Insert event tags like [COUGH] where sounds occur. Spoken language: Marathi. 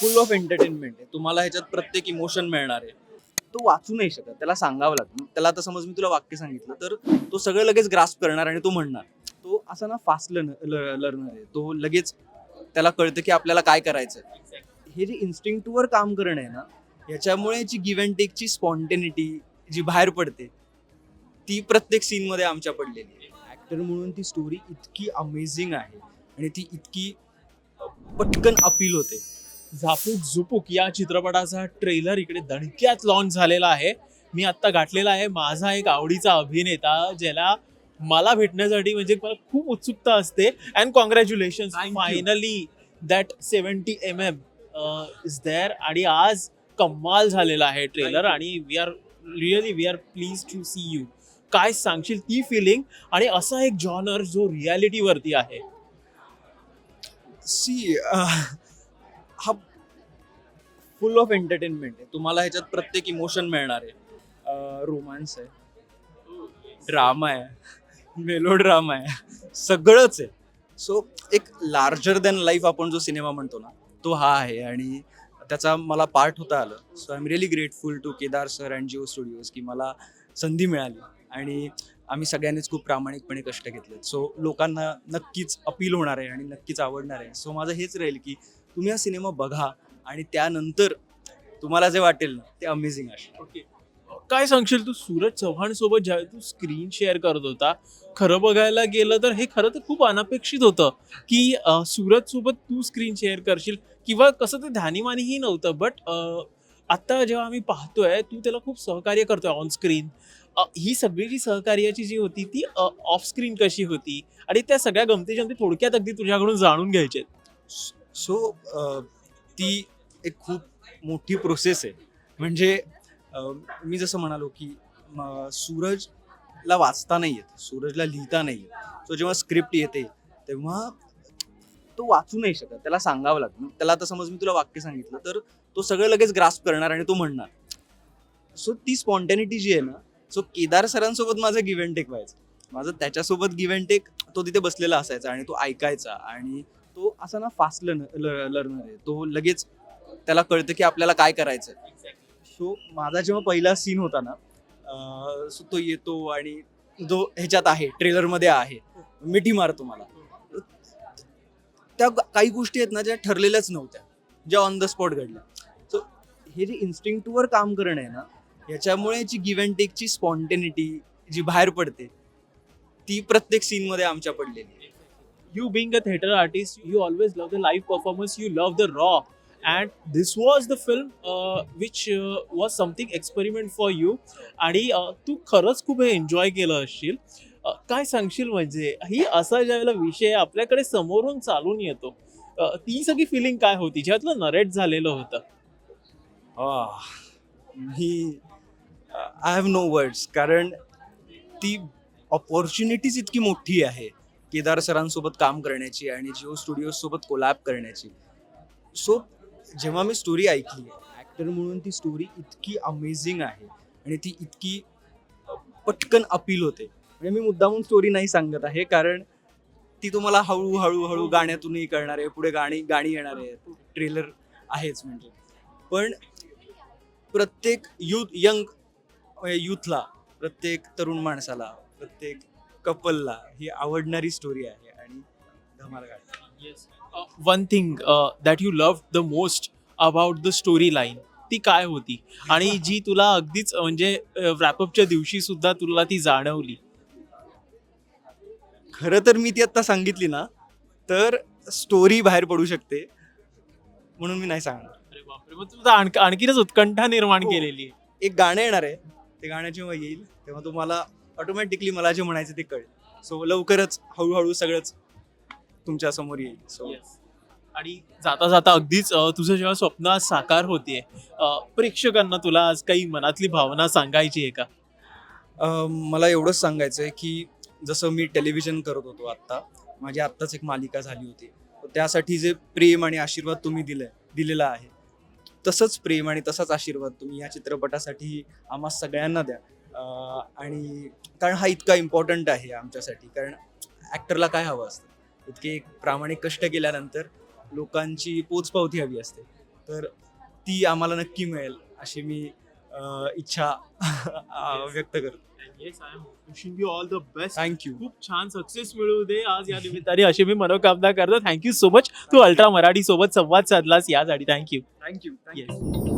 फुल ऑफ एंटरटेनमेंट आहे. तुम्हाला ह्याच्यात प्रत्येक इमोशन मिळणार आहे. तो वाचू नाही शकत त्याला सांगावं लागतं. त्याला आता समज मी तुला वाक्य सांगितलं तर तो सगळं लगेच ग्रास्प करणार आणि तो म्हणणार. तो असा ना फास्ट लर्नर आहे. तो लगेच त्याला कळतं की आपल्याला काय करायचं हे जे इन्स्टिंक्टवर काम करणं आहे ना ह्याच्यामुळे जी गिव्ह अँड टेकची स्पॉन्टेनिटी जी बाहेर पडते ती प्रत्येक सीनमध्ये आमच्या पडलेली आहे. ॲक्टर म्हणून ती स्टोरी इतकी अमेझिंग आहे आणि ती इतकी पटकन अपील होते. झापूक झुपूक या चित्रपटाचा ट्रेलर इकडे दणक्यात लॉन्च झालेला आहे. मी आत्ता गाठलेला आहे. माझा एक आवडीचा अभिनेता ज्याला मला भेटण्यासाठी म्हणजे मला खूप उत्सुकता असते. And congratulation. Finally that seventy M M is there आणि आज कमाल झालेला आहे ट्रेलर. आणि we are really we are please to see you काय सांगशील ती फिलिंग आणि असा एक जॉनर जो रियालिटीवरती आहे. सी हा फुल ऑफ एंटरटेनमेंट आहे. तुम्हाला ह्याच्यात प्रत्येक इमोशन मिळणार आहे. रोमांस आहे. ड्रामा आहे. मेलो ड्रामा आहे. सगळंच आहे. सो एक लार्जर दॅन लाईफ आपण जो सिनेमा म्हणतो ना तो हा आहे. आणि त्याचा मला पार्ट होता आलं. So I am really grateful to Kedar sir and Jio studios की मला संधी मिळाली. आणि आम्ही सगळ्यांनीच खूप प्रामाणिकपणे कष्ट घेतलेत. सो लोकांना नक्कीच अपील होणार आहे आणि नक्कीच आवडणार आहे. सो माझं हेच राहील की तुम्ही हा सिनेमा बघा आणि त्यानंतर तुम्हाला जे वाटेल ना ते अमेझिंग असणार ओके. काय सांगशील तू? सूरज चव्हाण सोबत ज्यावेळी तू स्क्रीन शेअर करत होता खरं बघायला गेलं तर हे खरं तर खूप अनपेक्षित होतं की सूरज सोबत तू स्क्रीन शेअर करशील किंवा कसं ते ध्यानीमानीही नव्हतं बट आत्ता जेव्हा आम्ही पाहतोय तू त्याला खूप सहकार्य करतोय ऑन स्क्रीन ही सगळी जी सहकार्याची जी होती ती ऑफ स्क्रीन कशी होती? आणि त्या सगळ्या गमती जमती थोडक्यात अगदी तुझ्याकडून जाणून घ्यायचे सो ती एक खूप मोठी प्रोसेस आहे. म्हणजे मी जसं म्हणालो की म, सूरजला वाचता नाही येत सूरजला लिहिता नाही येत. सो जेव्हा स्क्रिप्ट येते तेव्हा तो वाचू नाही शकत त्याला सांगावं लागतं. त्याला आता समज मी तुला वाक्य सांगितलं तर तो सगळं लगेच ग्रास्प करणार आणि तो म्हणणार. सो ती स्पॉन्टॅनिटी जी आहे ना सो केदार सरांसोबत माझं गिव्ह अँड टेक व्हायचं. माझं त्याच्यासोबत गिव्ह अँड टेक तो तिथे बसलेला असायचा आणि तो ऐकायचा आणि तो असा ना फास्ट लर्नर आहे. तो लगेच त्याला कळतं की आपल्याला काय करायचं सो माझा जेव्हा पहिला सीन होता ना सो तो येतो आणि जो ह्याच्यात आहे ट्रेलरमध्ये आहे मिठी मारतो मला. त्या काही गोष्टी आहेत ना ज्या ठरलेल्याच नव्हत्या ज्या ऑन द स्पॉट घडल्या. सो हे जे इन्स्टिंक्टवर काम करणं आहे ना ह्याच्यामुळे जी गिव्ह अँड टेकची स्पॉन्टेनिटी जी बाहेर पडते ती प्रत्येक सीनमध्ये आमच्या पडलेली you being a theater artist you always love the live performance you love the raw and this was the film uh, which uh, was something experiment for you आणि uh, तू खरंच खूप हे एन्जॉय केलं असशील Uh, काय सांगशील म्हणजे ही असा ज्यावेळेला विषय आपल्याकडे समोरून चालून येतो uh, ती सगळी फिलिंग काय होती ज्यातलं नरेट झालेलं होतं आह, मी आय हॅव नो वर्ड्स कारण ती ऑपॉर्च्युनिटीज इतकी मोठी आहे केदार सरांसोबत काम करण्याची आणि जिओ स्टुडिओ सोबत कोलॅब करण्याची. सो जेव्हा मी स्टोरी ऐकली ॲक्टर म्हणून ती स्टोरी इतकी अमेझिंग आहे आणि ती इतकी पटकन अपील होते. म्हणजे मी मुद्दामून स्टोरी नाही सांगत आहे कारण ती तुम्हाला हळूहळू हळू गाण्यातूनही कळणार आहे पुढे गाणी गाणी येणार आहे ट्रेलर आहेच म्हणजे. पण प्रत्येक यूथ यंग यूथला प्रत्येक तरुण माणसाला प्रत्येक कपलला ही आवडणारी स्टोरी आहे आणि धमाल गाडी. One thing that you love the most about the storyline ती काय होती? आणि जी तुला अगदीच म्हणजे रॅपअपच्या दिवशी सुद्धा तुला ती जाणवली? खरं तर मी ती आत्ता सांगितली ना तर स्टोरी बाहेर पडू शकते म्हणून मी नाही सांगणार. अरे बापरे मग तुझा आणखी आणखीनच उत्कंठा निर्माण हो. केलेली आहे. एक गाणं येणार आहे ते गाणं जेव्हा येईल तेव्हा तुम्हाला ऑटोमॅटिकली मला जे म्हणायचं ते कळेल. सो लवकरच हळूहळू सगळंच तुमच्यासमोर येईल. सो आणि जाता जाता अगदीच तुझं जेव्हा स्वप्न साकार होतीये अ, प्रेक्षकांना तुला आज काही मनातली भावना सांगायची आहे का? मला एवढंच सांगायचं आहे की जसं मी टेलिव्हिजन करत होतो आत्ता माझी आत्ताच एक मालिका झाली होती. त्यासाठी जे प्रेम आणि आशीर्वाद तुम्ही दिले दिलेला आहे तसंच प्रेम आणि तसाच आशीर्वाद तुम्ही या चित्रपटासाठी आम्हा सगळ्यांना द्या. आणि कारण हा इतका इम्पॉर्टंट आहे आमच्यासाठी. कारण ॲक्टरला काय हवं असतं? इतके प्रामाणिक कष्ट केल्यानंतर लोकांची पोचपावती हवी असते. तर ती आम्हाला नक्की मिळेल अशी मी इच्छा [LAUGHS] व्यक्त करतो. Yes I am wishing you all the best thank you खूप छान सक्सेस मिळू दे आज या निमित्ताने. अशी मी मनोकामना करतो. थँक्यू सो मच तू अल्ट्रा मराठी सोबत संवाद साधलास यासाठी. Thank you thank you yes